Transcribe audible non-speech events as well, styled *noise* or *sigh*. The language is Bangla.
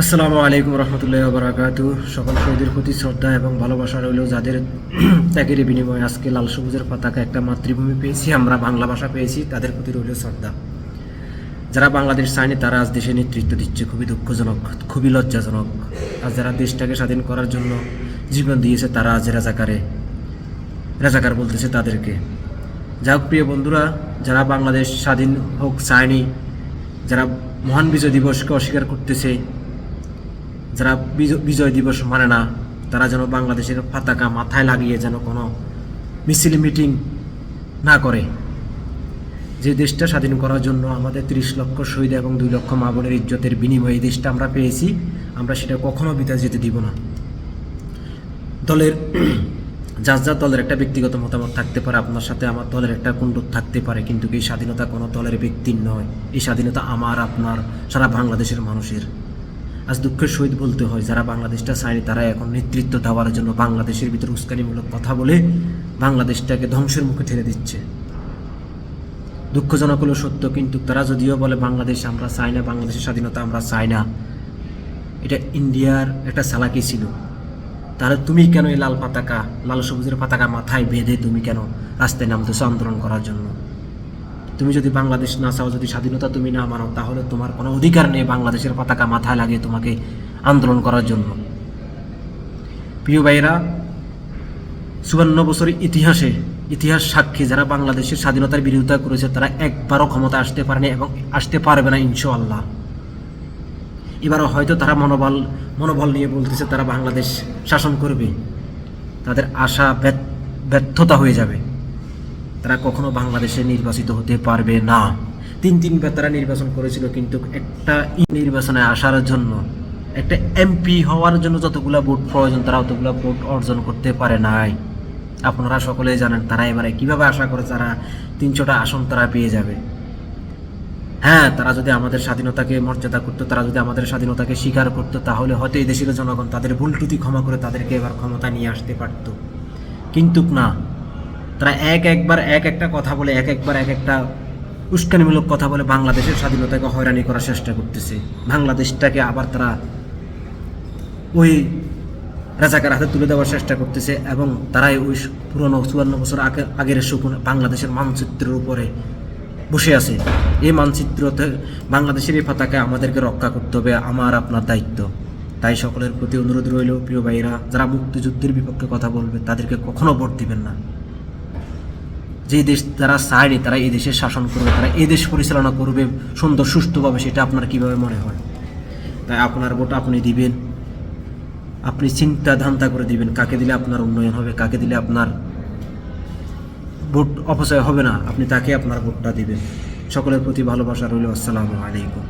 আসসালামু আলাইকুম রহমতুল্লাহ বারাকাতু। সকল শহীদের প্রতি শ্রদ্ধা এবং ভালোবাসা রইল, যাদের ত্যাগের বিনিময়ে আজকে লাল সবুজের পতাকা একটা মাতৃভূমি পেয়েছি, আমরা বাংলা ভাষা পেয়েছি, তাদের প্রতি রইল শ্রদ্ধা। যারা বাংলাদেশ চায়নি, তারা আজ দেশে নেতৃত্ব দিচ্ছে, খুবই দুঃখজনক, খুবই লজ্জাজনক। আজ যারা দেশটাকে স্বাধীন করার জন্য জীবন দিয়েছে, তারা আজ রাজাকারে। রাজাকার বলতেছে তাদেরকে। যা হোক প্রিয় বন্ধুরা, যারা বাংলাদেশ স্বাধীন হোক, চায়নি, যারা মহান বিজয় দিবসকে অস্বীকার করতেছে যারা বিজ- বিজয় দিবস মানে না, তারা যেন বাংলাদেশের পতাকা মাথায় লাগিয়ে যেন কোনো মিছিল, মিটিং না করে। যে দেশটা স্বাধীন করার জন্য আমাদের তিরিশ লক্ষ শহীদ এবং দুই লক্ষ মা বোনের ইজ্জতের বিনিময়ে এই দেশটা আমরা পেয়েছি, আমরা সেটা কখনো বিদায় যেতে দিব না। দলের *clears throat* যার যার দলের একটা ব্যক্তিগত মতামত থাকতে পারে, আপনার সাথে আমার দলের একটা কুণ্ডুত থাকতে পারে, কিন্তু এই স্বাধীনতা কোনো দলের ব্যক্তির নয়। এই স্বাধীনতা আমার, আপনার, সারা বাংলাদেশের মানুষের। আজ দুঃখের সহিত বলতে হয়, যারা বাংলাদেশটা চায়নি তারা এখন নেতৃত্ব দেওয়ার জন্য বাংলাদেশের ভিতরে উস্কানিমূলক কথা বলে বাংলাদেশটাকে ধ্বংসের মুখে ঠেলে দিচ্ছে। দুঃখজনক হলো সত্য, কিন্তু তারা যদিও বলে বাংলাদেশ আমরা চাই না, বাংলাদেশের স্বাধীনতা আমরা চাই না, এটা ইন্ডিয়ার একটা চালাকি ছিল। তাহলে তুমি কেন এই লাল পতাকা, লাল সবুজের পতাকা মাথায় বেঁধে তুমি কেন রাস্তায় নামতেছো আন্দোলন করার জন্য? তুমি যদি বাংলাদেশ না চাও, যদি স্বাধীনতা তুমি না মানো, তাহলে তোমার কোনো অধিকার নেই বাংলাদেশের পতাকা মাথায় লাগিয়ে তোমাকে আন্দোলন করার জন্য। প্রিয় ভাইয়েরা, চুয়ান্ন বছরের ইতিহাসে, ইতিহাস সাক্ষী যারা বাংলাদেশের স্বাধীনতার বিরোধিতা করেছে, তারা একবারও ক্ষমতা আসতে পারেনি এবং আসতে পারবে না, ইনশাআল্লাহ। এবারও হয়তো তারা মনোবল মনোবল নিয়ে বলতেছে, তারা বাংলাদেশ শাসন করবে। তাদের আশা ব্যর্থ- ব্যর্থতা হয়ে যাবে। তারা কখনো বাংলাদেশে নির্বাচিত হতে পারবে না। তিন তিনবার তারা নির্বাচন করেছিল, কিন্তু একটা নির্বাচনে আসার জন্য, একটা এমপি হওয়ার জন্য যতগুলা ভোট প্রয়োজন, তারা অতগুলা ভোট অর্জন করতে পারে নাই। আপনারা সকলেই জানেন তারা এবারে কীভাবে আশা করে তারা তিনশোটা আসন তারা পেয়ে যাবে। হ্যাঁ তারা যদি আমাদের স্বাধীনতাকে মর্যাদা করতো, তারা যদি আমাদের স্বাধীনতাকে স্বীকার করতো, তাহলে হয়তো এই দেশের জনগণ তাদের ভুল ত্রুটি ক্ষমা করে তাদেরকে এবার ক্ষমতা নিয়ে আসতে পারত। কিন্তু না তারা এক একবার এক একটা কথা বলে, এক একবার এক একটা উস্কানিমূলক কথা বলে বাংলাদেশের স্বাধীনতাকে হয়রানি করার চেষ্টা করতেছে। বাংলাদেশটাকে আবার তারা ওই রাজাকার হাতে তুলে দেওয়ার চেষ্টা করতেছে এবং তারাই ওই পুরনো চুয়ান্ন বছর আগে, আগের সুপুন বাংলাদেশের মানচিত্রের উপরে বসে আছে। এই মানচিত্রতে বাংলাদেশের এই পতাকা আমাদেরকে রক্ষা করতে হবে, আমার আপনার দায়িত্ব। তাই সকলের প্রতি অনুরোধ রইল, প্রিয় ভাইয়েরা, যারা মুক্তিযুদ্ধের বিপক্ষে কথা বলবে, তাদেরকে কখনো ভোট দিবেন না। যে দেশ যারা চায়নি, তারা এই দেশের শাসন করবে, তারা এই দেশ পরিচালনা করবে সুন্দর সুস্থভাবে সেটা আপনার কীভাবে মনে হয়? তাই আপনার ভোট আপনি দিবেন, আপনি চিন্তা ধান্তা করে দিবেন, কাকে দিলে আপনার উন্নয়ন হবে, কাকে দিলে আপনার ভোট অপচয় হবে না, আপনি তাকে আপনার ভোটটা দিবেন। সকলের প্রতি ভালোবাসা রইল, আসসালামু আলাইকুম।